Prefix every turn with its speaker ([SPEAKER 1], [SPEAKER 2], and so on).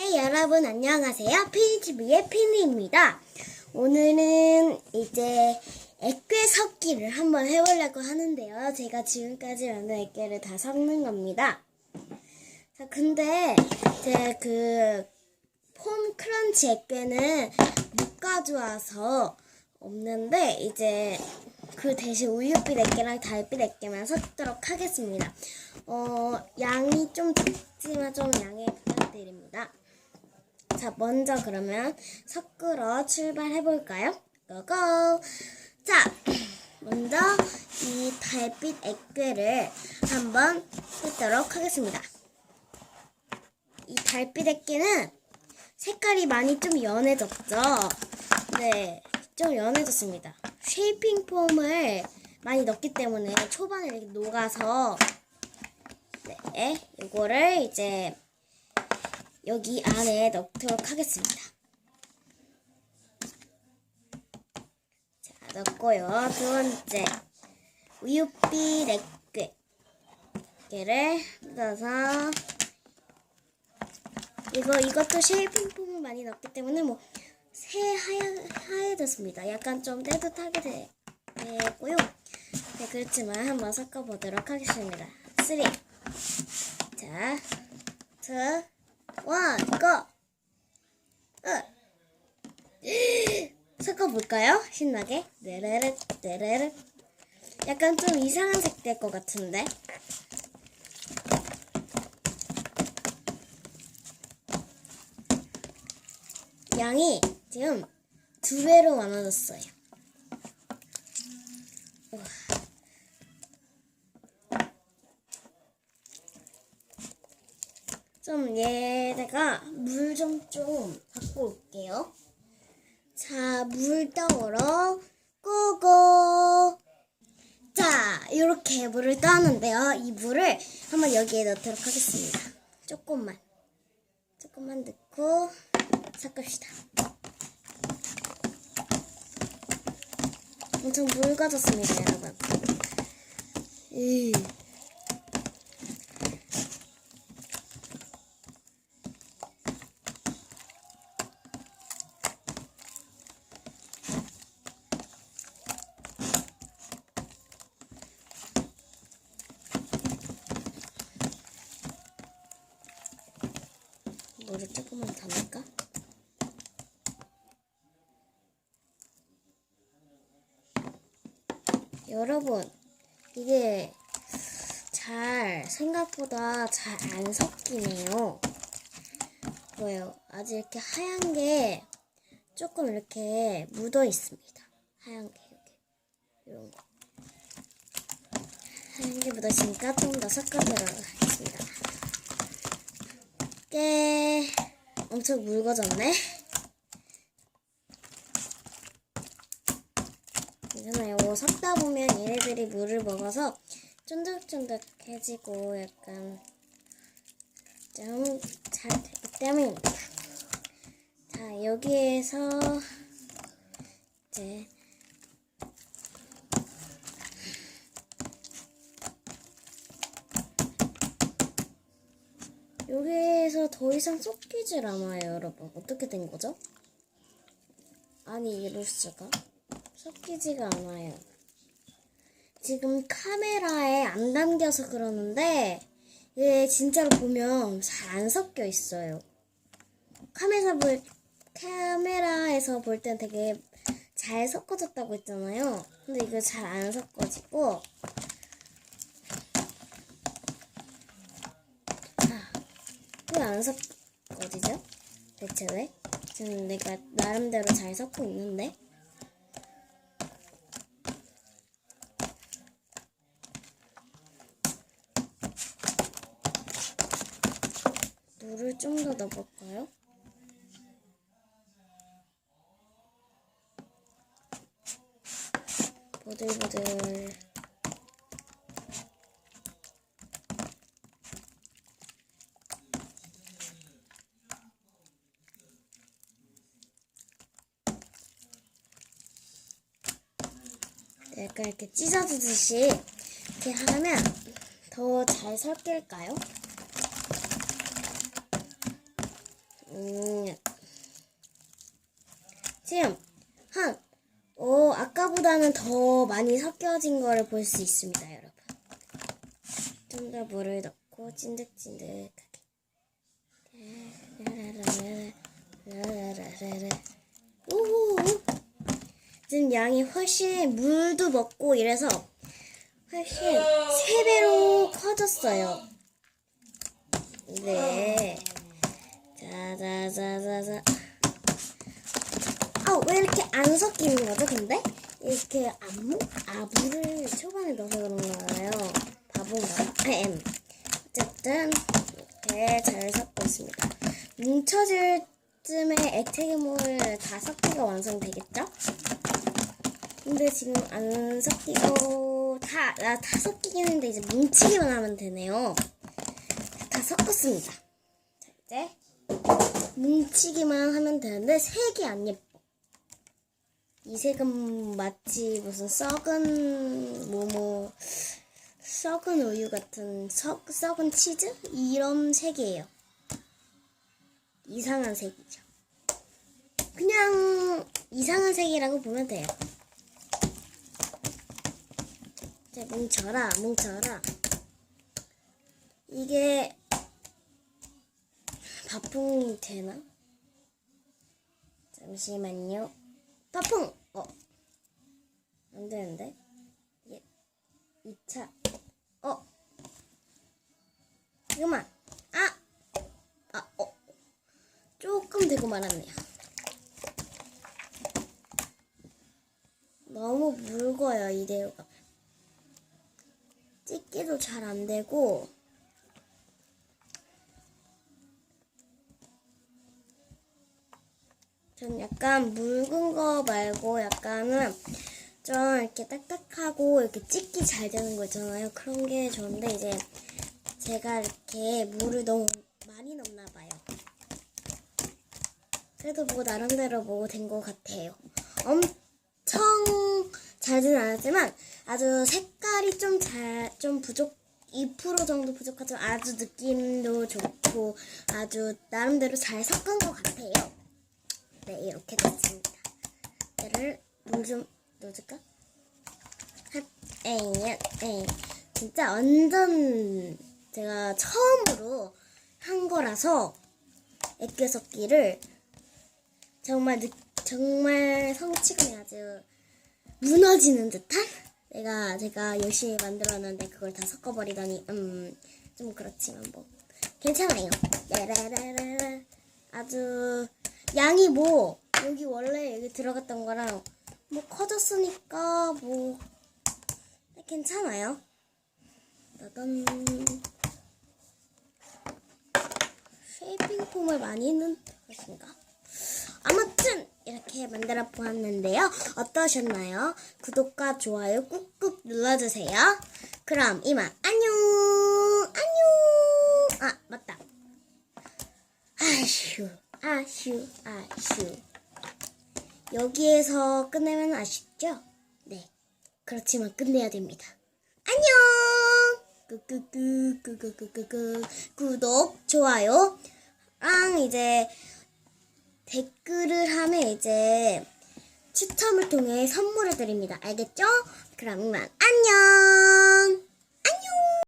[SPEAKER 1] 네, 여러분 안녕하세요. 피니TV의 피니입니다. 오늘은 이제 액괴 섞기를 한번 해보려고 하는데요. 제가 지금까지 만든 액괴를 다 섞는 겁니다. 자, 근데 제 그 폼 크런치 액괴는 못 가져와서 없는데 이제 그 대신 우유빛 액괴랑 달빛 액괴만 섞도록 하겠습니다. 어, 양이 좀 적지만 좀 양해 부탁드립니다. 자, 먼저 그러면 섞으러 출발해 볼까요? 고고! 자, 먼저 이 달빛 액괴를 한번 뜯도록 하겠습니다. 이 달빛 액괴는 색깔이 많이 좀 연해졌죠? 네, 좀 연해졌습니다. 쉐이핑 폼을 많이 넣기 때문에 초반에 이렇게 녹아서 네, 이거를 이제 여기 안에 넣도록 하겠습니다. 자, 넣고요. 두 번째, 우유빛 액괴. 액괴를 넣어서 이거 이것도 쉐이핑 폼을 많이 넣기 때문에 뭐 새 하얘, 하얘졌습니다. 약간 좀 따뜻하게 되, 되고요. 네, 그렇지만 한번 섞어보도록 하겠습니다. 3 자, 2, 1, 고! 으. 섞어볼까요? 신나게. 네르륵, 네르륵. 약간 좀 이상한 색 될 것 같은데. 양이 지금 두 배로 많아졌어요. 좀 얘다가 물 좀 좀 갖고 올게요. 자, 물 떠오러 고고. 자, 이렇게 물을 떠왔는데요. 이 물을 한번 여기에 넣도록 하겠습니다. 조금만. 조금만 넣고 섞읍시다. 엄청 묽어졌습니다, 여러분. 으. 조금만 더 넣을까? 여러분, 이게 잘, 생각보다 잘 안 섞이네요. 뭐예요? 아직 이렇게 하얀 게 조금 이렇게 묻어 있습니다. 하얀 게, 이렇게. 이런 거. 하얀 게 묻어 있으니까 좀더 섞어보도록 하겠습니다. 꽤 엄청 묽어졌네. 괜찮아요. 섞다 보면 얘네들이 물을 먹어서 쫀득쫀득해지고 약간 좀 잘 되기 때문입니다. 자, 여기에서 이제 여기에서 더 이상 섞이질 않아요, 여러분. 어떻게 된 거죠? 아니, 이럴 수가. 섞이지가 않아요. 지금 카메라에 안 담겨서 그러는데, 이게 진짜로 보면 잘 안 섞여 있어요. 카메라 볼, 카메라에서 볼 땐 되게 잘 섞어졌다고 했잖아요. 근데 이거 잘 안 섞어지고, 안 섞어지죠? 대체 왜? 지금 내가 나름대로 잘 섞고 있는데? 물을 좀 더 넣어볼까요? 보들보들 약간 이렇게 찢어지듯이 이렇게 하면 더 잘 섞일까요? 음, 지금 한 어, 아까보다는 더 많이 섞여진 거를 볼 수 있습니다, 여러분. 좀 더 물을 넣고 찐득찐득하게. 오, 지금 양이 훨씬 물도 먹고 이래서 훨씬 세 배로 커졌어요. 네. 자자자자자. 아, 왜 이렇게 안 섞이는 거죠, 근데? 이렇게 안무? 아, 물을 초반에 넣어서 그런 거예요. 바본가 봐. 엠. 어쨌든, 이렇게 잘 섞고 있습니다. 뭉쳐질 쯤에 액체괴물 다 섞기가 완성되겠죠? 근데 지금 안 섞이고, 다, 아, 다 섞이긴 했는데 이제 뭉치기만 하면 되네요. 다 섞었습니다. 자, 이제 뭉치기만 하면 되는데 색이 안 예뻐. 이 색은 마치 무슨 썩은 뭐뭐 썩은 우유 같은 썩, 썩은 치즈 이런 색이에요. 이상한 색이죠. 그냥 이상한 색이라고 보면 돼요. 이제 뭉쳐라, 뭉쳐라. 이게 바풍이 되나? 잠시만요. 바풍! 어. 안 되는데? 예. 2차. 어. 그만. 아! 아, 어. 조금 되고 말았네요. 너무 묽어요, 이대로가. 찍기도 잘 안 되고, 전 약간 묽은 거 말고 약간은 좀 이렇게 딱딱하고 이렇게 찍기 잘 되는 거 있잖아요. 그런 게 좋은데 이제 제가 이렇게 물을 너무 많이 넣나 봐요. 그래도 뭐 나름대로 뭐 된 것 같아요. 엄청 잘진 않았지만 아주 색 깔이 좀 잘, 좀 부족, 2% 정도 부족하지만 아주 느낌도 좋고 아주 나름대로 잘 섞은 것 같아요. 네, 이렇게 됐습니다. 얘를 물 좀 넣어줄까? 핫, 에이, 에이. 진짜 완전 제가 처음으로 한 거라서 액괴 섞기를 정말 느, 정말 성취감이 아주 무너지는 듯한? 내가 제가 열심히 만들었는데 그걸 다 섞어버리다니 음 좀 그렇지만 뭐 괜찮아요. 라라라라 아주 양이 뭐 여기 원래 여기 들어갔던 거랑 뭐 커졌으니까 뭐 괜찮아요. 나던 쉐이핑 폼을 많이 넣은 것인가? 아무튼 이렇게 만들어 보았는데요. 어떠셨나요? 구독과 좋아요 꾹꾹 눌러주세요. 그럼 이만 안녕 안녕 아 맞다 아슈 아슈 아슈 여기에서 끝내면 아쉽죠? 네 그렇지만 끝내야 됩니다. 안녕 끄끄끄 끄끄끄끄끄 구독 좋아요 랑 이제 댓글을 하면 이제 추첨을 통해 선물을 드립니다. 알겠죠? 이만 안녕!